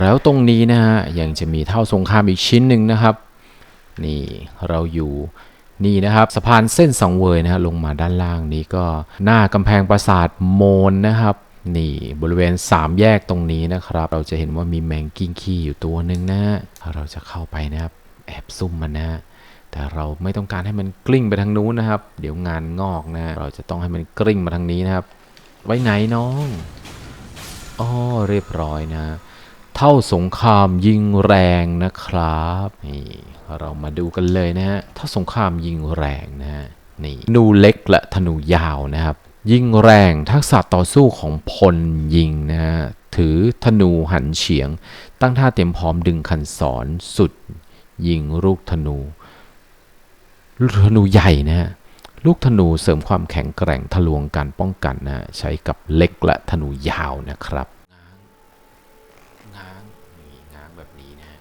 แล้วตรงนี้นะฮะยังจะมีเท่าสงครามอีกชิ้นหนึ่งนะครับ นี่เราอยู่นี่นะครับสะพานเส้นสังเวยนะฮะลงมาด้านล่างนี้ก็หน้ากำแพงปราสาทโมนนะครับนี่บริเวณสามแยกตรงนี้นะครับ เราจะเห็นว่ามีแมงกิ้งขี้อยู่ตัวหนึ่งนะฮะเราจะเข้าไปนะครับ แอบซุ่มมันนะแต่เราไม่ต้องการให้มันกลิ้งไปทางนู้นนะครับ เดี๋ยวงานงอกนะฮะเราจะต้องให้มันกลิ้งมาทางนี้นะครับ ไว้ไหนน้องอ๋อเรียบร้อยนะ เท่าสงครามยิงแรงนะครับนี่เรามาดูกันเลยนะฮะเท่าสงครามยิงแรงนะฮะนี่ธนูเล็กและธนูยาวนะครับ ยิงแรงทักษะต่อสู้ของพลยิงนะฮะถือธนูหันเฉียง ตั้งท่าเตรียมพร้อมดึงคันศรสุด ยิงลูกธนูลูกธนูใหญ่นะฮะลูกธนูเสริมความแข็งแกร่งทะลวงการป้องกันนะฮะใช้กับเล็กและธนูยาวนะครับ ง้างนี่ง้างแบบนี้นะฮะ